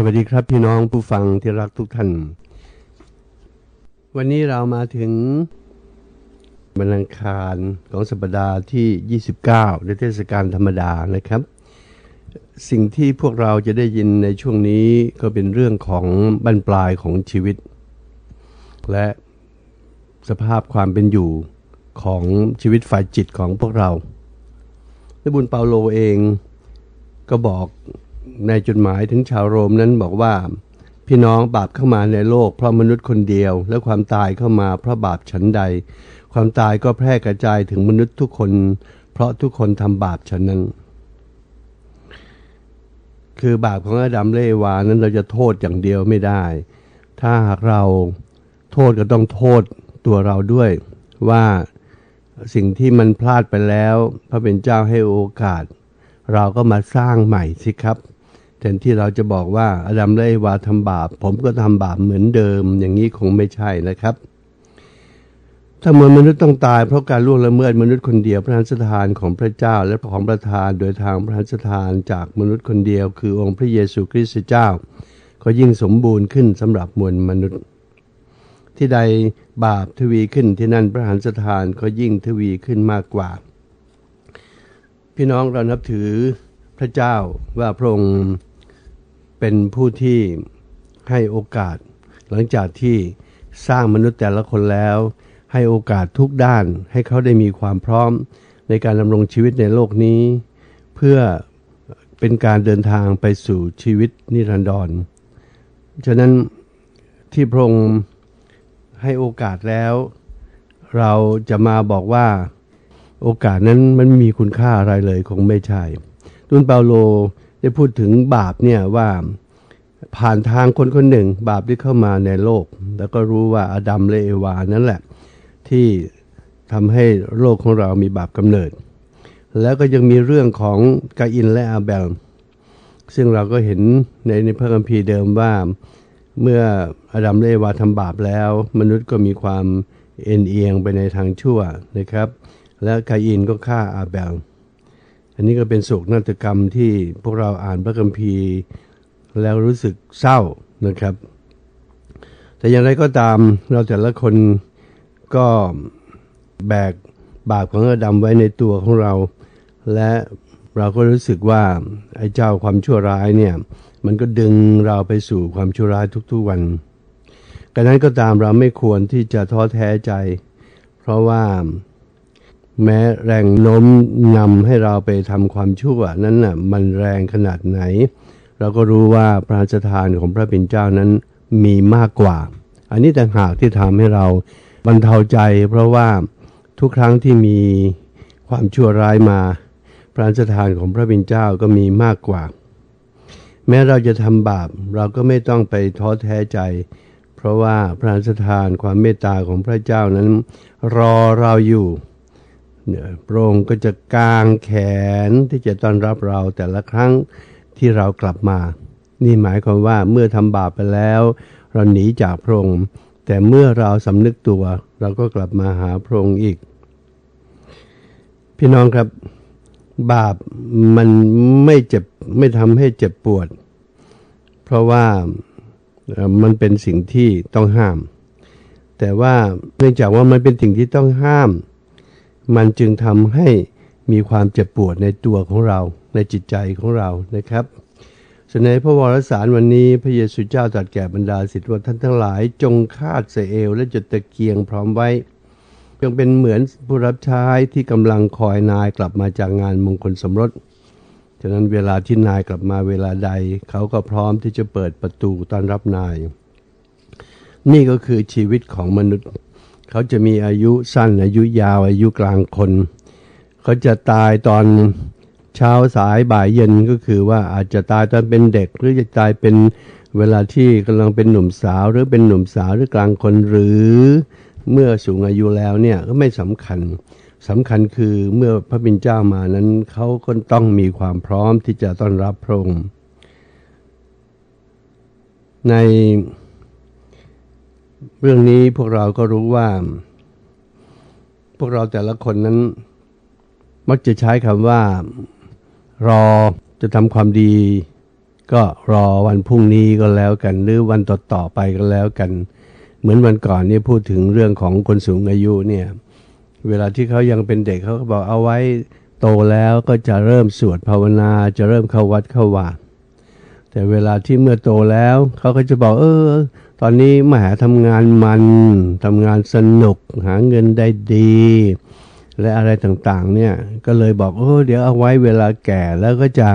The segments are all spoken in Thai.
สวัสดีครับพี่น้องผู้ฟังที่รักทุกท่าน วันนี้เรามาถึงวันอังคารของสัปดาห์ที่ 29 ในเทศกาลธรรมดานะครับ สิ่งที่พวกเราจะได้ยินในช่วงนี้ก็เป็นเรื่องของบรรปลายของชีวิต และสภาพความเป็นอยู่ของชีวิตฝ่ายจิตของพวกเราในบุญเปาโลเองก็บอก ในจดหมายถึงชาวโรมนั้นบอกว่า พี่น้องบาปเข้ามาในโลกเพราะมนุษย์คนเดียว และความตายเข้ามาเพราะบาปฉันใด ความตายก็แพร่กระจายถึงมนุษย์ทุกคน เพราะทุกคนทำบาปฉันนั้น คือบาปของอาดัมแลวานั้นเราจะโทษอย่างเดียวไม่ได้ ถ้าหากเราโทษก็ต้องโทษตัวเราด้วยว่าสิ่งที่มันพลาดไปแล้ว พระเป็นเจ้าให้โอกาส เราก็มาสร้างใหม่สิครับ แทนที่เราจะบอกว่าอดัมและเอวาทำบาป ผมก็ทำบาปเหมือนเดิม อย่างนี้คงไม่ใช่นะครับถ้าเมื่อมนุษย์ต้องตายเพราะการล่วงละเมิดมนุษย์คนเดียวพระราชทานของพระเจ้าและของประทานโดยทางพระราชทานจากมนุษย์คนเดียว คือองค์พระเยซูคริสต์เจ้า ก็ยิ่งสมบูรณ์ขึ้นสำหรับมวลมนุษย์ ที่ใดบาปทวีขึ้นที่นั่นพระหันทานก็ยิ่งทวีขึ้นมากกว่า พี่น้องเรานับถือพระเจ้าว่าพระองค์ เป็นผู้ที่ให้โอกาส หลังจากที่สร้างมนุษย์แต่ละคนแล้ว ให้โอกาสทุกด้านให้เขาได้มีความพร้อมในการดำรงชีวิตในโลกนี้ เพื่อเป็นการเดินทางไปสู่ชีวิตนิรันดร ฉะนั้นที่พระองค์ให้โอกาสแล้ว เราจะมาบอกว่าโอกาสนั้นมันไม่มีคุณค่าอะไรเลยคงไม่ใช่ตุนเปาโล ได้พูดถึงบาปเนี่ยว่าผ่านทางคนคนหนึ่ง บาปที่เข้ามาในโลก แล้วก็รู้ว่าอาดัมและเอวานั่นแหละ ที่ทำให้โลกของเรามีบาปกำเนิด แล้วก็ยังมีเรื่องของกาอินและอาเบลซึ่งเราก็เห็นในในพระคัมภีร์เดิมว่าเมื่ออาดัมและเอวาทำบาปแล้ว มนุษย์ก็มีความเอ็นเอียงไปในทางชั่วนะครับ และกาอินก็ฆ่าอาเบล อันนี้ก็เป็นโศกนาฏกรรมที่พวกเราอ่านพระคัมภีร์ แล้วรู้สึกเศร้านะครับ แต่อย่างไรก็ตามเราแต่ละคนก็แบกบาปของอาดัมไว้ในตัวของเรา และเราก็รู้สึกว่าไอ้เจ้าความชั่วร้ายเนี่ยมันก็ดึงเราไปสู่ความชั่วร้ายทุกๆวันกันนั้นก็ตามเราไม่ควรที่จะท้อแท้ใจ เพราะว่า แม้แรงโน้มนำให้เราไปทำความชั่วนั้นน่ะมันแรงขนาดไหน เราก็รู้ว่าพระราชทานของพระเป็นเจ้านั้นมีมากกว่า อันนี้ต่างหากที่ทำให้เราบรรเทาใจ เพราะว่าทุกครั้งที่มีความชั่วร้ายมา พระราชทานของพระเป็นเจ้าก็มีมากกว่า แม้เราจะทำบาปเราก็ไม่ต้องไปท้อแท้ใจ เพราะว่าพระราชทานความเมตตาของพระเจ้านั้น รอเราอยู่ เนี่ยพระองค์ก็จะกางแขนที่จะต้อนรับเราแต่ละครั้งที่เรากลับมา นี่หมายความว่าเมื่อทำบาปไปแล้ว เราหนีจากพระองค์ แต่เมื่อเราสำนึกตัว เราก็กลับมาหาพระองค์อีก พี่น้องครับ บาปมันไม่เจ็บไม่ทำให้เจ็บปวด เพราะว่ามันเป็นสิ่งที่ต้องห้าม แต่ว่าเนื่องจากว่ามันเป็นสิ่งที่ต้องห้าม มันจึงทำให้มีความเจ็บปวดในตัวของเรา ในจิตใจของเรานะครับสในพระวรสารวันนี้พระเยซูเจ้าตรัสแก่บรรดาศิษย์ว่าท่านทั้งหลายจงคาดเสเอวและจดตะเกียงพร้อมไว้จงเป็นเหมือนผู้รับใช้ที่กำลังคอยนายกลับมาจากงานมงคลสมรสฉะนั้นเวลาที่นายกลับมาเวลาใด เขาก็พร้อมที่จะเปิดประตูต้อนรับนาย นี่ก็คือชีวิตของมนุษย์ เขาจะมีอายุสั้นอายุยาวอายุกลางคน เขาจะตายตอนเช้าสายบ่ายเย็นก็คือว่าอาจจะตายตอนเป็นเด็ก หรือจะตายเป็นเวลาที่กำลังเป็นหนุ่มสาวหรือเป็นหนุ่มสาวหรือกลางคนหรือเมื่อสูงอายุแล้วเนี่ยก็ไม่สำคัญสำคัญคือเมื่อพระบิณเจ้ามานั้นเขาก็ต้องมีความพร้อมที่จะต้อนรับพระองค์ใน เรื่องนี้พวกเราก็รู้ว่า พวกเราแต่ละคนนั้น มักจะใช้คำว่า รอจะทำความดี ก็รอวันพรุ่งนี้ก็แล้วกัน หรือวันต่อๆไปก็แล้วกัน เหมือนวันก่อนเนี่ยพูดถึงเรื่องของคนสูงอายุเนี่ยเวลาที่เขายังเป็นเด็กเขาก็บอกเอาไว้โตแล้วก็จะเริ่มสวดภาวนาจะเริ่มเข้าวัดเข้าวา แต่เวลาที่เมื่อโตแล้ว เขาก็จะบอกเออ ตอนนี้มาหาทำงานมันทำงานสนุกหาเงินได้ดี และอะไรต่างๆ เนี่ยก็เลยบอกเออเดี๋ยวเอาไว้เวลาแก่แล้วก็จะ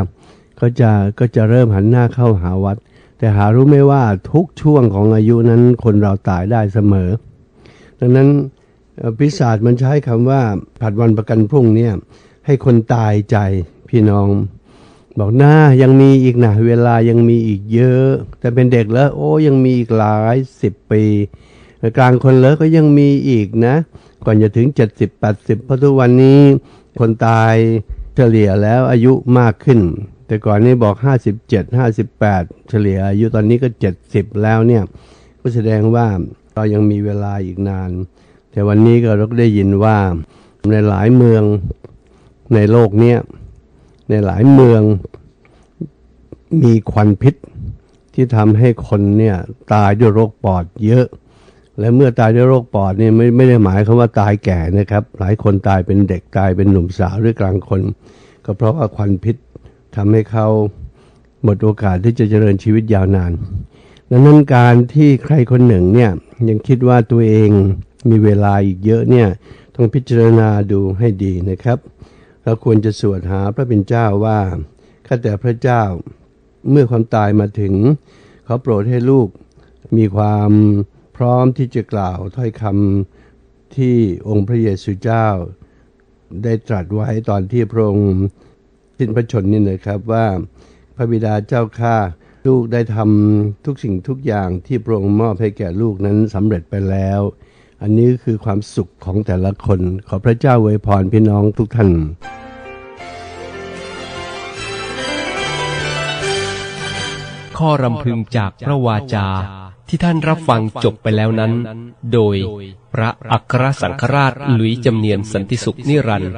ก็จะก็จะเริ่มหันหน้าเข้าหาวัด แต่หารู้ไหมว่าทุกช่วงของอายุนั้นคนเราตายได้เสมอ ดังนั้นพิศาจมันใช้คำว่าผัดวันประกันพรุ่งเนี่ยให้คนตายใจพี่น้อง บอกหน้ายังมีอีกนะเวลายังมีอีกเยอะ แต่เป็นเด็กแล้ว โอ้ยังมีอีกหลายสิบปี กลางคนแล้วก็ยังมีอีกนะ ก่อนจะถึง70 80เพราะทุกวันนี้คนตายเฉลี่ยแล้วอายุมากขึ้น แต่ก่อนนี้บอก57 58เฉลี่ยอายุตอนนี้ก็70แล้วเนี่ยก็แสดงว่าเรายังมีเวลาอีกนาน แต่วันนี้ก็เราก็ได้ยินว่าในหลายเมืองในโลกเนี้ย ในหลายเมืองมีควันพิษที่ทำให้คนเนี่ยตายด้วยโรคปอดเยอะ และเมื่อตายด้วยโรคปอดเนี่ยไม่ไม่ได้หมายควาว่าตายแก่นะครับ หลายคนตายเป็นเด็กตายเป็นหนุ่มสาวหรือกลางคน ก็เพราะว่าควันพิษทำให้เขาหมดโอกาสที่จะเจริญชีวิตยาวนานดังนั้นการที่ใครคนหนึ่งเนี่ยยังคิดว่าตัวเองมีเวลาอีกเยอะเนี่ยต้องพิจารณาดูให้ดีนะครับ เราควรจะสวดหาพระเป็นเจ้าว่าข้าแต่พระเจ้า เมื่อความตายมาถึงขอโปรดให้ลูกมีความพร้อมที่จะกล่าวถ้อยคำที่องค์พระเยซูเจ้า ได้ตรัสไว้ตอนที่พระองค์สิ้นพระชนนี่นะครับว่าพระบิดาเจ้าข้าลูกได้ทำทุกสิ่งทุกอย่างที่พระองค์มอบให้แก่ลูกนั้นสำเร็จไปแล้ว อันนี้คือความสุขของแต่ละคน ขอพระเจ้าอวยพรพี่น้องทุกท่านข้อรำพึงจากพระวาจาที่ท่านรับฟังจบไปแล้วนั้น โดยพระอัครสังฆราชหลุยจำเนียนสันติสุขนิรันดร์